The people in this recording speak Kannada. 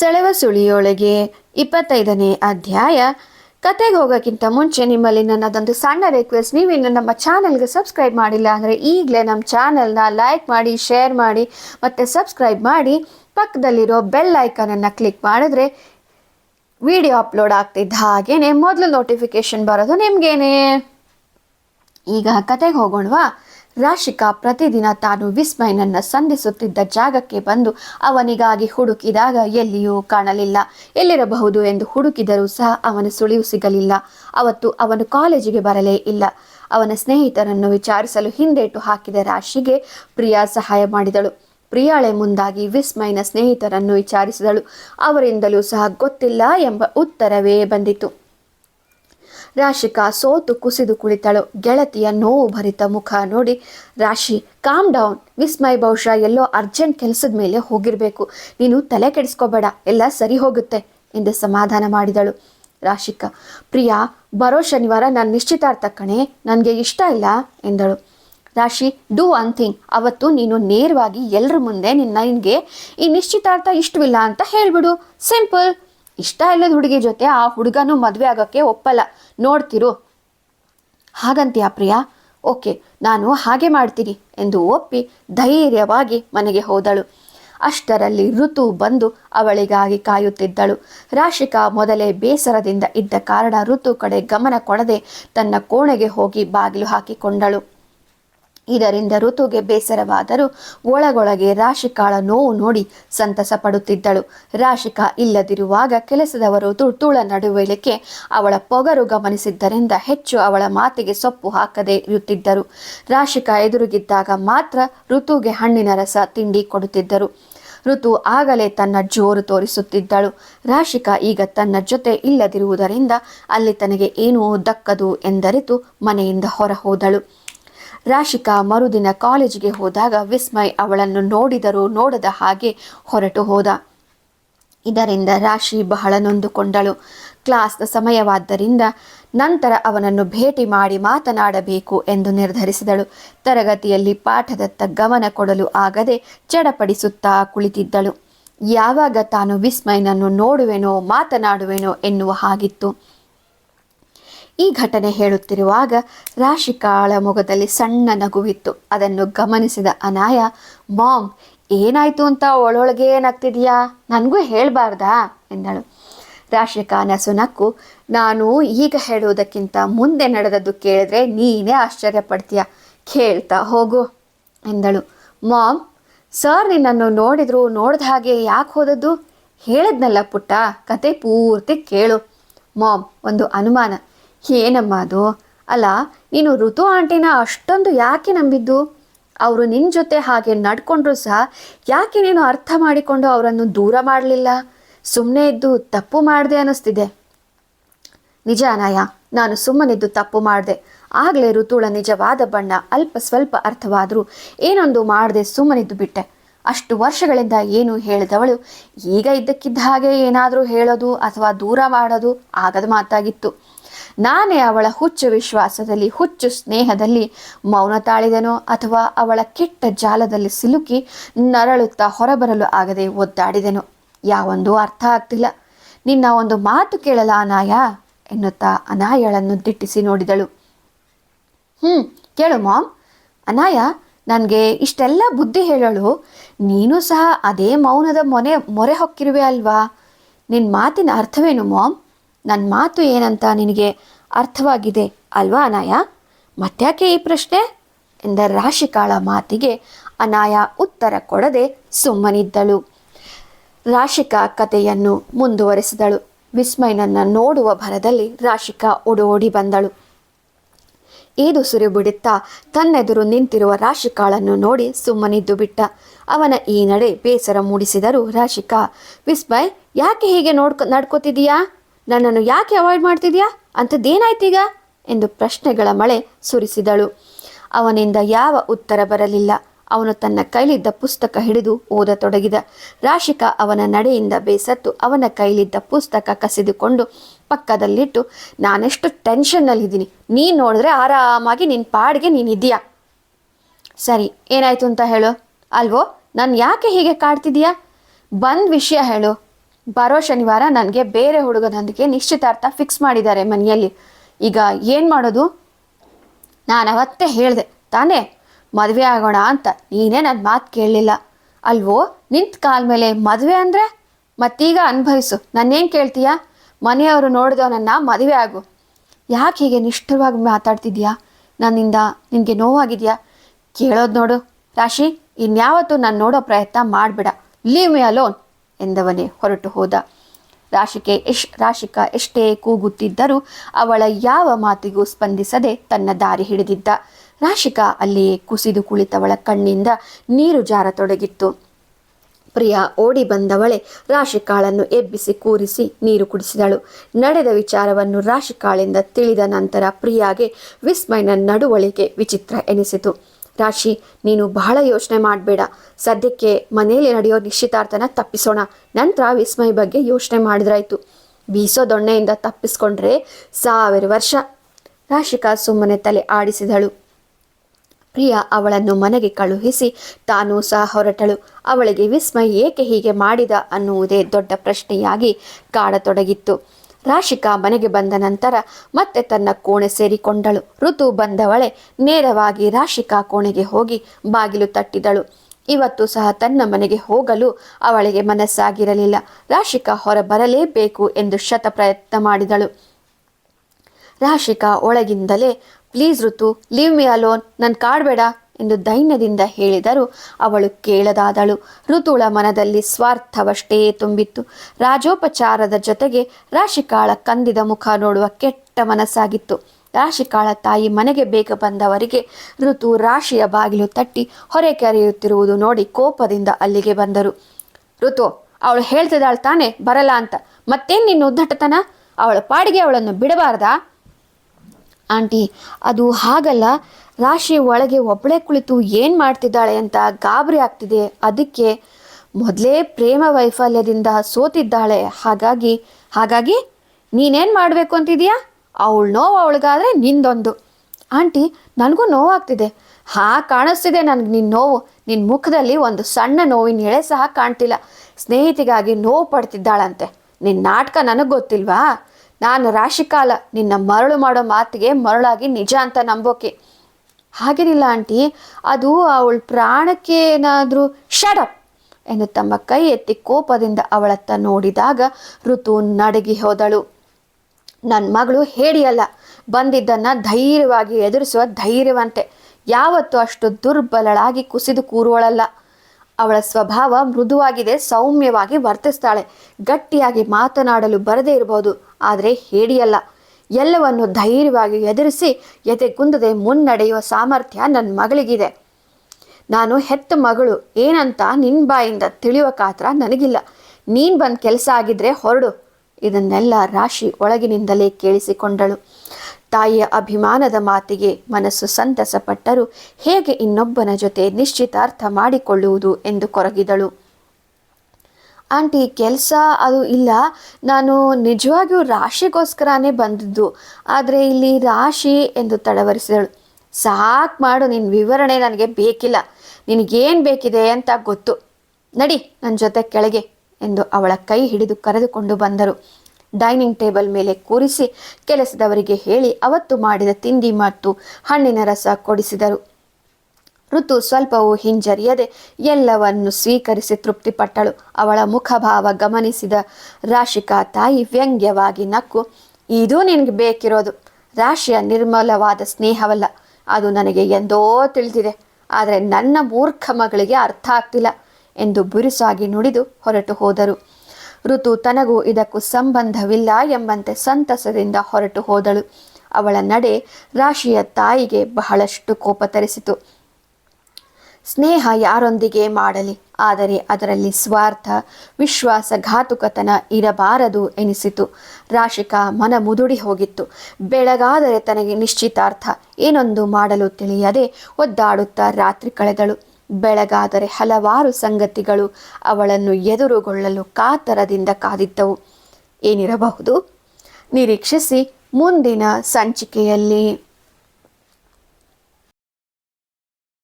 ಸೆಳೆವ ಸುಳಿಯೊಳಗೆ ಇಪ್ಪತ್ತೈದನೇ ಅಧ್ಯಾಯ. ಕತೆಗೆ ಹೋಗೋಕ್ಕಿಂತ ಮುಂಚೆ ನಿಮ್ಮಲ್ಲಿ ನನ್ನದೊಂದು ಸಣ್ಣ ರಿಕ್ವೆಸ್ಟ್ ನೀವಿನ್ನು ನಮ್ಮ ಚಾನಲ್ಗೆ ಸಬ್ಸ್ಕ್ರೈಬ್ ಮಾಡಿಲ್ಲ ಅಂದರೆ ಈಗಲೇ ನಮ್ಮ ಚಾನಲ್ನ ಲೈಕ್ ಮಾಡಿ ಶೇರ್ ಮಾಡಿ, ಮತ್ತು ಸಬ್ಸ್ಕ್ರೈಬ್ ಮಾಡಿ. ಪಕ್ಕದಲ್ಲಿರೋ ಬೆಲ್ ಐಕನನ್ನು ಕ್ಲಿಕ್ ಮಾಡಿದ್ರೆ ವಿಡಿಯೋ ಅಪ್ಲೋಡ್ ಆಗ್ತಿದ್ದ ಹಾಗೇನೆ ಮೊದಲು ನೋಟಿಫಿಕೇಶನ್ ಬರೋದು ನಿಮಗೇನೆ. ಈಗ ಕತೆಗೆ ಹೋಗೋಣವಾ. ರಾಶಿಕಾ ಪ್ರತಿದಿನ ತಾನು ವಿಸ್ಮಯನನ್ನ ಸಂಧಿಸುತ್ತಿದ್ದ ಜಾಗಕ್ಕೆ ಬಂದು ಅವನಿಗಾಗಿ ಹುಡುಕಿದಾಗ ಎಲ್ಲಿಯೂ ಕಾಣಲಿಲ್ಲ. ಎಲ್ಲಿರಬಹುದು ಎಂದು ಹುಡುಕಿದರೂ ಸಹ ಅವನ ಸುಳಿವು ಸಿಗಲಿಲ್ಲ. ಅವತ್ತು ಅವನು ಕಾಲೇಜಿಗೆ ಬರಲೇ ಇಲ್ಲ. ಅವನ ಸ್ನೇಹಿತರನ್ನು ವಿಚಾರಿಸಲು ಹಿಂದೇಟು ಹಾಕಿದ ರಾಶಿಗೆ ಪ್ರಿಯಾ ಸಹಾಯ ಮಾಡಿದಳು. ಪ್ರಿಯಾಳೆ ಮುಂದಾಗಿ ವಿಸ್ಮಯನ ಸ್ನೇಹಿತರನ್ನು ವಿಚಾರಿಸಿದಳು. ಅವರಿಂದಲೂ ಸಹ ಗೊತ್ತಿಲ್ಲ ಎಂಬ ಉತ್ತರವೇ ಬಂದಿತು ರಾಶಿಕಾ ಸೋತು ಕುಸಿದು ಕುಳಿತಳು. ಗೆಳತಿಯ ನೋವು ಭರಿತ ಮುಖ ನೋಡಿ ರಾಶಿ ಕಾಮ್ ಡೌನ್ ವಿಸ್ಮಯ್ ಬಹುಶಃ ಎಲ್ಲೋ ಅರ್ಜೆಂಟ್ ಕೆಲಸದ ಮೇಲೆ ಹೋಗಿರಬೇಕು. ನೀನು ತಲೆ ಕೆಡಿಸ್ಕೋಬೇಡ. ಎಲ್ಲ ಸರಿ ಹೋಗುತ್ತೆ ಎಂದು ಸಮಾಧಾನ ಮಾಡಿದಳು. ರಾಶಿಕಾ, ಪ್ರಿಯಾ, ಬರೋ ಶನಿವಾರ ನಾನು ನಿಶ್ಚಿತಾರ್ಥ ಕಣೆ. ನನಗೆ ಇಷ್ಟ ಇಲ್ಲ ಎಂದಳು. ರಾಶಿ ಡೂ ಒನ್ ಥಿಂಗ್ ಅವತ್ತು ನೀನು ನೇರವಾಗಿ ಎಲ್ಲರ ಮುಂದೆ ನಿನ್ನ ನಿನಗೆ ಈ ನಿಶ್ಚಿತಾರ್ಥ ಇಷ್ಟವಿಲ್ಲ ಅಂತ ಹೇಳ್ಬಿಡು. ಸಿಂಪಲ್ ಇಷ್ಟ ಇಲ್ಲದ ಹುಡುಗಿ ಜೊತೆ ಆ ಹುಡುಗನೂ ಮದುವೆ ಆಗೋಕ್ಕೆ ಒಪ್ಪಲ್ಲ. ನೋಡ್ತಿರು. ಹಾಗಂತೀಯ ಪ್ರಿಯಾ? ಓಕೆ, ನಾನು ಹಾಗೆ ಮಾಡ್ತೀನಿ ಎಂದು ಒಪ್ಪಿ ಧೈರ್ಯವಾಗಿ ಮನೆಗೆ ಹೋದಳು. ಅಷ್ಟರಲ್ಲಿ ಋತು ಬಂದು ಅವಳಿಗಾಗಿ ಕಾಯುತ್ತಿದ್ದಳು. ರಾಶಿಕಾ ಮೊದಲೇ ಬೇಸರದಿಂದ ಇದ್ದ ಕಾರಣ ಋತು ಕಡೆ ಗಮನ ಕೊಡದೆ ತನ್ನ ಕೋಣೆಗೆ ಹೋಗಿ ಬಾಗಿಲು ಹಾಕಿಕೊಂಡಳು. ಇದರಿಂದ ಋತುಗೆ ಬೇಸರವಾದರೂ ಒಳಗೊಳಗೆ ರಾಶಿಕಾಳ ನೋವು ನೋಡಿ ಸಂತಸ ಪಡುತ್ತಿದ್ದಳು. ರಾಶಿಕಾ ಇಲ್ಲದಿರುವಾಗ ಕೆಲಸದವರು ತುರ್ತುಳ ನಡುವಳಿಕೆ ಅವಳ ಪೊಗರು ಗಮನಿಸಿದ್ದರಿಂದ ಹೆಚ್ಚು ಅವಳ ಮಾತಿಗೆ ಸೊಪ್ಪು ಹಾಕದೇ ಇರುತ್ತಿದ್ದರು. ರಾಶಿಕಾ ಎದುರುಗಿದ್ದಾಗ ಮಾತ್ರ ಋತುಗೆ ಹಣ್ಣಿನ ರಸ ತಿಂಡಿ ಕೊಡುತ್ತಿದ್ದರು. ಋತು ಆಗಲೇ ತನ್ನ ಜೋರು ತೋರಿಸುತ್ತಿದ್ದಳು. ರಾಶಿಕಾ ಈಗ ತನ್ನ ಜೊತೆ ಇಲ್ಲದಿರುವುದರಿಂದ ಅಲ್ಲಿ ತನಗೆ ಏನೂ ದಕ್ಕದು ಎಂದರಿತು ಮನೆಯಿಂದ ಹೊರ ಹೋದಳು ರಾಶಿಕಾ ಮರುದಿನ ಕಾಲೇಜಿಗೆ ಹೋದಾಗ ವಿಸ್ಮಯ್ ಅವಳನ್ನು ನೋಡಿದರೂ ನೋಡದ ಹಾಗೆ ಹೊರಟು ಹೋದ. ಇದರಿಂದ ರಾಶಿ ಬಹಳ ನೊಂದುಕೊಂಡಳು. ಕ್ಲಾಸ್ನ ಸಮಯವಾದ್ದರಿಂದ ನಂತರ ಅವನನ್ನು ಭೇಟಿ ಮಾಡಿ ಮಾತನಾಡಬೇಕು ಎಂದು ನಿರ್ಧರಿಸಿದಳು. ತರಗತಿಯಲ್ಲಿ ಪಾಠದತ್ತ ಗಮನ ಕೊಡಲು ಆಗದೆ ಚಡಪಡಿಸುತ್ತಾ ಕುಳಿತಿದ್ದಳು. ಯಾವಾಗ ತಾನು ವಿಸ್ಮಯನನ್ನು ನೋಡುವೆನೋ ಮಾತನಾಡುವೆನೋ ಎನ್ನುವ ಹಾಗಿತ್ತು. ಈ ಘಟನೆ ಹೇಳುತ್ತಿರುವಾಗ ರಾಶಿಕಾಳ ಮೊಗದಲ್ಲಿ ಸಣ್ಣ ನಗುವಿತ್ತು. ಅದನ್ನು ಗಮನಿಸಿದ ಅನಾಯ, ಮಾಮ್, ಏನಾಯ್ತು ಅಂತ ಒಳೊಳಗೆ ಏನಾಗ್ತಿದೆಯಾ? ನನಗೂ ಹೇಳಬಾರ್ದಾ? ಎಂದಳು. ರಾಶಿಕಾ ನಸುನಕ್ಕು ನಾನು ಈಗ ಹೇಳುವುದಕ್ಕಿಂತ ಮುಂದೆ ನಡೆದದ್ದು ಕೇಳಿದ್ರೆ ನೀನೇ ಆಶ್ಚರ್ಯ ಪಡ್ತೀಯ ಕೇಳ್ತಾ ಹೋಗು, ಎಂದಳು. ಮಾಮ್, ಸರ್ ನಿನ್ನನ್ನು ನೋಡಿದ್ರು ನೋಡಿದ ಹಾಗೆ ಯಾಕೆ ಹೋದದ್ದು? ಹೇಳಿದ್ನಲ್ಲ ಪುಟ್ಟ, ಕತೆ ಪೂರ್ತಿ ಕೇಳು. ಮಾಮ್, ಒಂದು ಅನುಮಾನ. ಏನಮ್ಮ ಅದು? ಅಲ್ಲ, ನೀನು ಋತು ಆಂಟಿನ ಅಷ್ಟೊಂದು ಯಾಕೆ ನಂಬಿದ್ದು? ಅವರು ನಿನ್ನ ಜೊತೆ ಹಾಗೆ ನಡ್ಕೊಂಡ್ರು ಸಹ ಯಾಕೆ ನೀನು ಅರ್ಥ ಮಾಡಿಕೊಂಡು ಅವರನ್ನು ದೂರ ಮಾಡಲಿಲ್ಲ? ಸುಮ್ಮನೆ ಇದ್ದು ತಪ್ಪು ಮಾಡಿದೆ ಅನ್ನಿಸ್ತಿದೆ. ನಿಜ ಅನಾಯ, ನಾನು ಸುಮ್ಮನಿದ್ದು ತಪ್ಪು ಮಾಡಿದೆ. ಆಗಲೇ ಋತುಳ ನಿಜವಾದ ಬಣ್ಣ, ಅಲ್ಪ ಸ್ವಲ್ಪ ಅರ್ಥವಾದರೂ ಏನೊಂದು ಮಾಡದೆ ಸುಮ್ಮನಿದ್ದು ಬಿಟ್ಟೆ. ಅಷ್ಟು ವರ್ಷಗಳಿಂದ ಏನು ಹೇಳಿದವಳು ಈಗ ಇದ್ದಕ್ಕಿದ್ದ ಹಾಗೆ ಏನಾದರೂ ಹೇಳೋದು ಅಥವಾ ದೂರ ಮಾಡೋದು ಆಗದ ಮಾತಾಗಿತ್ತು. ನಾನೇ ಅವಳ ಹುಚ್ಚು ವಿಶ್ವಾಸದಲ್ಲಿ, ಹುಚ್ಚು ಸ್ನೇಹದಲ್ಲಿ ಮೌನ ತಾಳಿದೆನೋ ಅಥವಾ ಅವಳ ಕೆಟ್ಟ ಜಾಲದಲ್ಲಿ ಸಿಲುಕಿ ನರಳುತ್ತಾ ಹೊರಬರಲು ಆಗದೆ ಒದ್ದಾಡಿದೆನೋ? ಯಾವೊಂದು ಅರ್ಥ ಆಗ್ತಿಲ್ಲ. ನಿನ್ನ ಒಂದು ಮಾತು ಕೇಳಲ ಅನಾಯ? ಎನ್ನುತ್ತಾ ಅನಾಯಳನ್ನು ದಿಟ್ಟಿಸಿ ನೋಡಿದಳು. ಹ್ಞೂ ಕೇಳು ಮಾಮ್. ಅನಾಯ, ನನಗೆ ಇಷ್ಟೆಲ್ಲ ಬುದ್ಧಿ ಹೇಳಳು. ನೀನು ಸಹ ಅದೇ ಮೌನದ ಮೊನೆ ಮೊರೆ ಹೊಕ್ಕಿರುವೆ ಅಲ್ವಾ? ನಿನ್ನ ಮಾತಿನ ಅರ್ಥವೇನು ಮಾಮ್? ನನ್ನ ಮಾತು ಏನಂತ ನಿನಗೆ ಅರ್ಥವಾಗಿದೆ ಅಲ್ವಾ ಅನಾಯ? ಮತ್ತ್ಯಾಕೆ ಈ ಪ್ರಶ್ನೆ? ಎಂದ ರಾಶಿಕಾಳ ಮಾತಿಗೆ ಅನಾಯ ಉತ್ತರ ಕೊಡದೆ ಸುಮ್ಮನಿದ್ದಳು. ರಾಶಿಕಾ ಕಥೆಯನ್ನು ಮುಂದುವರೆಸಿದಳು. ವಿಸ್ಮಯನನ್ನ ನೋಡುವ ಭರದಲ್ಲಿ ರಾಶಿಕಾ ಓಡೋಡಿ ಬಂದಳು. ಏದುಸುರಿ ಬಿಡುತ್ತಾ ತನ್ನೆದುರು ನಿಂತಿರುವ ರಾಶಿಕಾಳನ್ನು ನೋಡಿ ಸುಮ್ಮನಿದ್ದು ಬಿಟ್ಟ. ಅವನ ಈ ನಡೆ ಬೇಸರ ಮೂಡಿಸಿದರೂ ರಾಶಿಕಾ, ವಿಸ್ಮಯ್, ಯಾಕೆ ಹೀಗೆ ನೋಡ್ಕೊ ನಡ್ಕೋತಿದೀಯಾ ನನ್ನನ್ನು ಯಾಕೆ ಅವಾಯ್ಡ್ ಮಾಡ್ತಿದ್ಯಾ? ಅಂಥದ್ದೇನಾಯ್ತೀಗ ಎಂದು ಪ್ರಶ್ನೆಗಳ ಮಳೆ ಸುರಿಸಿದಳು. ಅವನಿಂದ ಯಾವ ಉತ್ತರ ಬರಲಿಲ್ಲ. ಅವನು ತನ್ನ ಕೈಲಿದ್ದ ಪುಸ್ತಕ ಹಿಡಿದು ಓದತೊಡಗಿದ. ರಾಶಿಕಾ ಅವನ ನಡೆಯಿಂದ ಬೇಸತ್ತು ಅವನ ಕೈಲಿದ್ದ ಪುಸ್ತಕ ಕಸಿದುಕೊಂಡು ಪಕ್ಕದಲ್ಲಿಟ್ಟು, ನಾನೆಷ್ಟು ಟೆನ್ಷನ್ನಲ್ಲಿದ್ದೀನಿ. ನೀನು ನೋಡಿದ್ರೆ ಆರಾಮಾಗಿ ನಿನ್ನ ಪಾಡಿಗೆ ನೀನಿದ್ದೀಯಾ ಸರಿ, ಏನಾಯ್ತು ಅಂತ ಹೇಳು. ಅಲ್ವೋ, ನಾನು ಯಾಕೆ ಹೀಗೆ ಕಾಡ್ತಿದೀಯಾ ಬಂದ ವಿಷಯ ಹೇಳು. ಬರೋ ಶನಿವಾರ ನನಗೆ ಬೇರೆ ಹುಡುಗನೊಂದಿಗೆ ನಿಶ್ಚಿತಾರ್ಥ ಫಿಕ್ಸ್ ಮಾಡಿದ್ದಾರೆ ಮನೆಯಲ್ಲಿ. ಈಗ ಏನು ಮಾಡೋದು? ನಾನು ಅವತ್ತೇ ಹೇಳಿದೆ, ತಾನೇ, ಮದುವೆ ಆಗೋಣ ಅಂತ. ನೀನೇ ನನ್ನ ಮಾತು ಕೇಳಲಿಲ್ಲ. ಅಲ್ವೋ, ನಿಂತ ಕಾಲ ಮೇಲೆ ಮದುವೆ ಅಂದರೆ? ಮತ್ತೀಗ ಅನುಭವಿಸು. ನಾನೇನು ಕೇಳ್ತೀಯಾ? ಮನೆಯವರು ನೋಡಿದವನನ್ನು ಮದುವೆ ಆಗು. ಯಾಕೆ ಹೀಗೆ ನಿಷ್ಠುರವಾಗಿ ಮಾತಾಡ್ತಿದ್ಯಾ? ನನ್ನಿಂದ ನಿನಗೆ ನೋವಾಗಿದೆಯಾ? ಕೇಳೋದು ನೋಡು. ರಾಶಿ, ಇನ್ಯಾವತ್ತೂ ನಾನು ನೋಡೋ ಪ್ರಯತ್ನ ಮಾಡಬೇಡ. ಲೀವ್ ಮಿ ಅಲೋನ್ ಎಂದವನೇ ಹೊರಟು ಹೋದ. ರಾಶಿಕೆ ಎಶ್ ರಾಶಿಕಾ ಎಷ್ಟೇ ಕೂಗುತ್ತಿದ್ದರೂ ಅವಳ ಯಾವ ಮಾತಿಗೂ ಸ್ಪಂದಿಸದೆ ತನ್ನ ದಾರಿ ಹಿಡಿದಿದ್ದ. ರಾಶಿಕಾ ಅಲ್ಲಿಯೇ ಕುಸಿದು ಕುಳಿತವಳ ಕಣ್ಣಿಂದ ನೀರು ಜಾರತೊಡಗಿತ್ತು. ಪ್ರಿಯಾ ಓಡಿ ಬಂದವಳೆ ರಾಶಿಕಾಳನ್ನು ಎಬ್ಬಿಸಿ ಕೂರಿಸಿ ನೀರು ಕುಡಿಸಿದಳು. ನಡೆದ ವಿಚಾರವನ್ನು ರಾಶಿಕಾಳಿಂದ ತಿಳಿದ ನಂತರ ಪ್ರಿಯಾಗೆ ವಿಸ್ಮಯನ ನಡುವಳಿಕೆ ವಿಚಿತ್ರ ಎನಿಸಿತು. ರಾಶಿ, ನೀನು ಬಹಳ ಯೋಚನೆ ಮಾಡಬೇಡ. ಸದ್ಯಕ್ಕೆ ಮನೆಯಲ್ಲಿ ನಡೆಯೋ ನಿಶ್ಚಿತಾರ್ಥನ ತಪ್ಪಿಸೋಣ. ನಂತರ ವಿಸ್ಮಯ ಬಗ್ಗೆ ಯೋಚನೆ ಮಾಡಿದ್ರಾಯ್ತು. ಬೀಸೋ ದೊಣ್ಣೆಯಿಂದ ತಪ್ಪಿಸ್ಕೊಂಡ್ರೆ ಸಾವಿರ ವರ್ಷ. ರಾಶಿಕಾ ಸುಮ್ಮನೆ ತಲೆ ಆಡಿಸಿದಳು. ಪ್ರಿಯಾ ಅವಳನ್ನು ಮನೆಗೆ ಕಳುಹಿಸಿ ತಾನು ಸಹ ಹೊರಟಳು. ಅವಳಿಗೆ ವಿಸ್ಮಯ ಏಕೆ ಹೀಗೆ ಮಾಡಿದ ಅನ್ನುವುದೇ ದೊಡ್ಡ ಪ್ರಶ್ನೆಯಾಗಿ ಕಾಡತೊಡಗಿತ್ತು. ರಾಶಿಕಾ ಮನೆಗೆ ಬಂದ ನಂತರ ಮತ್ತೆ ತನ್ನ ಕೋಣೆ ಸೇರಿಕೊಂಡಳು. ಋತು ಬಂದವಳೆ ನೇರವಾಗಿ ರಾಶಿಕಾ ಕೋಣೆಗೆ ಹೋಗಿ ಬಾಗಿಲು ತಟ್ಟಿದಳು. ಇವತ್ತು ಸಹ ತನ್ನ ಮನೆಗೆ ಹೋಗಲು ಅವಳಿಗೆ ಮನಸ್ಸಾಗಿರಲಿಲ್ಲ. ರಾಶಿಕಾ ಹೊರ ಬರಲೇಬೇಕು ಎಂದು ಶತ ಪ್ರಯತ್ನ ಮಾಡಿದಳು. Rashika ಒಳಗಿಂದಲೇ, please Ritu, leave me alone. ನನ್ನ ಕಾಡಬೇಡ ಎಂದು ದೈನ್ಯದಿಂದ ಹೇಳಿದರೂ ಅವಳು ಕೇಳದಾದಳು. ಋತುಳ ಮನದಲ್ಲಿ ಸ್ವಾರ್ಥವಷ್ಟೇ ತುಂಬಿತ್ತು. ರಾಜೋಪಚಾರದ ಜೊತೆಗೆ ರಾಶಿಕಾಳ ಕಂದಿದ ಮುಖ ನೋಡುವ ಕೆಟ್ಟ ಮನಸ್ಸಾಗಿತ್ತು. ರಾಶಿಕಾಳ ತಾಯಿ ಮನೆಗೆ ಬೇಗ ಬಂದವರಿಗೆ ಋತು ರಾಶಿಯ ಬಾಗಿಲು ತಟ್ಟಿ ಹೊರೆ ಕರೆಯುತ್ತಿರುವುದು ನೋಡಿ ಕೋಪದಿಂದ ಅಲ್ಲಿಗೆ ಬಂದರು. ಋತು, ಅವಳು ಹೇಳ್ತಿದ್ದಾಳು ತಾನೆ, ಬರಲ್ಲ ಅಂತ. ಮತ್ತೇನು ನಿನ್ನ ಉದ್ದಟತನ? ಅವಳ ಪಾಡಿಗೆ ಅವಳನ್ನು ಬಿಡಬಾರ್ದಾ? ಆಂಟಿ, ಅದು ಹಾಗಲ್ಲ. ರಾಶಿ ಒಳಗೆ ಒಬ್ಬಳೆ ಕುಳಿತು ಏನು ಮಾಡ್ತಿದ್ದಾಳೆ ಅಂತ ಗಾಬರಿ ಆಗ್ತಿದೆ. ಅದಕ್ಕೆ ಮೊದಲೇ ಪ್ರೇಮ ವೈಫಲ್ಯದಿಂದ ಸೋತಿದ್ದಾಳೆ. ಹಾಗಾಗಿ ಹಾಗಾಗಿ ನೀನೇನು ಮಾಡಬೇಕು ಅಂತಿದೀಯಾ? ಅವಳು ನೋವು ಅವಳಿಗಾದರೆ ನಿಂದೊಂದು. ಆಂಟಿ, ನನಗೂ ನೋವಾಗ್ತಿದೆ. ಹಾ, ಕಾಣಿಸ್ತಿದೆ ನನಗೆ ನಿನ್ನ ನೋವು. ನಿನ್ನ ಮುಖದಲ್ಲಿ ಒಂದು ಸಣ್ಣ ನೋವಿನ ಎಳೆ ಸಹ ಕಾಣ್ತಿಲ್ಲ. ಸ್ನೇಹಿತಿಗಾಗಿ ನೋವು ಪಡ್ತಿದ್ದಾಳಂತೆ. ನಿನ್ನ ನಾಟಕ ನನಗೆ ಗೊತ್ತಿಲ್ವಾ? ನಾನು ರಾಶಿಕಾಲ ನಿನ್ನ ಮರಳು ಮಾಡೋ ಮಾತಿಗೆ ಮರಳಾಗಿ ನಿಜ ಅಂತ ನಂಬೋಕೆ. ಹಾಗೇನಿಲ್ಲ ಆಂಟಿ, ಅದು ಅವಳ ಪ್ರಾಣಕ್ಕೆ ಏನಾದರೂ ಶಡಪ್ ಎಂದು ತಮ್ಮ ಕೈ ಎತ್ತಿ ಕೋಪದಿಂದ ಅವಳತ್ತ ನೋಡಿದಾಗ ಋತು ನಡಗಿ ಹೋದಳು. ನನ್ನ ಮಗಳು ಹೇಳಿಯಲ್ಲ ಬಂದಿದ್ದನ್ನು ಧೈರ್ಯವಾಗಿ ಎದುರಿಸುವ ಧೈರ್ಯವಂತೆ, ಯಾವತ್ತೂ ಅಷ್ಟು ದುರ್ಬಲಳಾಗಿ ಕುಸಿದು ಕೂರುವಳಲ್ಲ. ಅವಳ ಸ್ವಭಾವ ಮೃದುವಾಗಿದೆ, ಸೌಮ್ಯವಾಗಿ ವರ್ತಿಸ್ತಾಳೆ, ಗಟ್ಟಿಯಾಗಿ ಮಾತನಾಡಲು ಬರದೇ ಇರಬಹುದು. ಆದರೆ ಹೇಡಿಯಲ್ಲ. ಎಲ್ಲವನ್ನು ಧೈರ್ಯವಾಗಿ ಎದುರಿಸಿ ಎದೆಗುಂದದೆ ಮುನ್ನಡೆಯುವ ಸಾಮರ್ಥ್ಯ ನನ್ನ ಮಗಳಿಗಿದೆ. ನಾನು ಹೆತ್ತ ಮಗಳು, ಏನಂತ ನಿನ್ನ ಬಾಯಿಂದ ತಿಳಿಯುವ ಕಾತ್ರ ನನಗಿಲ್ಲ. ನೀನು ಬಂದು ಕೆಲಸ ಆಗಿದ್ರೆ ಹೊರಡು. ಇದನ್ನೆಲ್ಲ ರಾಶಿ ಒಳಗಿನಿಂದಲೇ ಕೇಳಿಸಿಕೊಂಡಳು. ತಾಯಿಯ ಅಭಿಮಾನದ ಮಾತಿಗೆ ಮನಸ್ಸು ಸಂತಸಪಟ್ಟರೂ. ಹೇಗೆ ಇನ್ನೊಬ್ಬನ ಜೊತೆ ನಿಶ್ಚಿತಾರ್ಥ ಮಾಡಿಕೊಳ್ಳುವುದು ಎಂದು ಕೊರಗಿದಳು. ಆಂಟಿ ಕೆಲಸ ಅದು ಇಲ್ಲ. ನಾನು ನಿಜವಾಗಿಯೂ ರಾಶಿಗೋಸ್ಕರನೇ ಬಂದಿದ್ದು. ಆದರೆ ಇಲ್ಲಿ ರಾಶಿ ಎಂದು ತಡವರಿಸಿದಳು. ಸಾಕು ಮಾಡು ನಿನ್ನ ವಿವರಣೆ ನನಗೆ ಬೇಕಿಲ್ಲ. ನಿನಗೇನು ಬೇಕಿದೆ ಅಂತ ಗೊತ್ತು. ನಡಿ ನನ್ನ ಜೊತೆ ಕೆಳಗೆ ಎಂದು ಅವಳ ಕೈ ಹಿಡಿದು ಕರೆದುಕೊಂಡು ಬಂದರು. ಡೈನಿಂಗ್ ಟೇಬಲ್ ಮೇಲೆ ಕೂರಿಸಿ ಕೆಲಸದವರಿಗೆ ಹೇಳಿ ಅವತ್ತು ಮಾಡಿದ ತಿಂಡಿ ಮತ್ತು ಹಣ್ಣಿನ ರಸ ಕೊಡಿಸಿದರು. ಋತು ಸ್ವಲ್ಪವೂ ಹಿಂಜರಿಯದೆ ಎಲ್ಲವನ್ನು ಸ್ವೀಕರಿಸಿ ತೃಪ್ತಿಪಟ್ಟಳು. ಅವಳ ಮುಖಭಾವ ಗಮನಿಸಿದ ರಾಶಿಕಾ ತಾಯಿ ವ್ಯಂಗ್ಯವಾಗಿ ನಕ್ಕು, ಇದು ನಿನಗೆ ಬೇಕಿರೋದು. ರಾಶಿಯ ನಿರ್ಮಲವಾದ ಸ್ನೇಹವಲ್ಲ. ಅದು ನನಗೆ ಎಂದೋ ತಿಳಿದಿದೆ. ಆದರೆ ನನ್ನ ಮೂರ್ಖ ಮಗಳಿಗೆ ಅರ್ಥ ಆಗ್ತಿಲ್ಲ ಎಂದು ಬುರುಸಾಗಿ ನುಡಿದು ಹೊರಟು ಹೋದರು. ಋತು ತನಗೂ ಇದಕ್ಕೂ ಸಂಬಂಧವಿಲ್ಲ ಎಂಬಂತೆ ಸಂತಸದಿಂದ ಹೊರಟು ಹೋದಳು. ಅವಳ ನಡೆ ರಾಶಿಯ ತಾಯಿಗೆ ಬಹಳಷ್ಟು ಕೋಪ ತರಿಸಿತು. ಸ್ನೇಹ ಯಾರೊಂದಿಗೆ ಮಾಡಲಿ, ಆದರೆ ಅದರಲ್ಲಿ ಸ್ವಾರ್ಥ, ವಿಶ್ವಾಸಘಾತುಕತನ ಇರಬಾರದು ಎನಿಸಿತು. ರಾಶಿಕಾ ಮನ ಮುದುಡಿ ಹೋಗಿತ್ತು. ಬೆಳಗಾದರೆ ತನಗೆ ನಿಶ್ಚಿತಾರ್ಥ, ಏನೊಂದು ಮಾಡಲು ತಿಳಿಯದೆ ಒದ್ದಾಡುತ್ತಾ ರಾತ್ರಿ ಕಳೆದಳು. ಬೆಳಗಾದರೆ ಹಲವಾರು ಸಂಗತಿಗಳು ಅವಳನ್ನು ಎದುರುಗೊಳ್ಳಲು ಕಾತರದಿಂದ ಕಾದಿದ್ದವು. ಏನಿರಬಹುದು? ನಿರೀಕ್ಷಿಸಿ, ಮುಂದಿನ ಸಂಚಿಕೆಯಲ್ಲಿ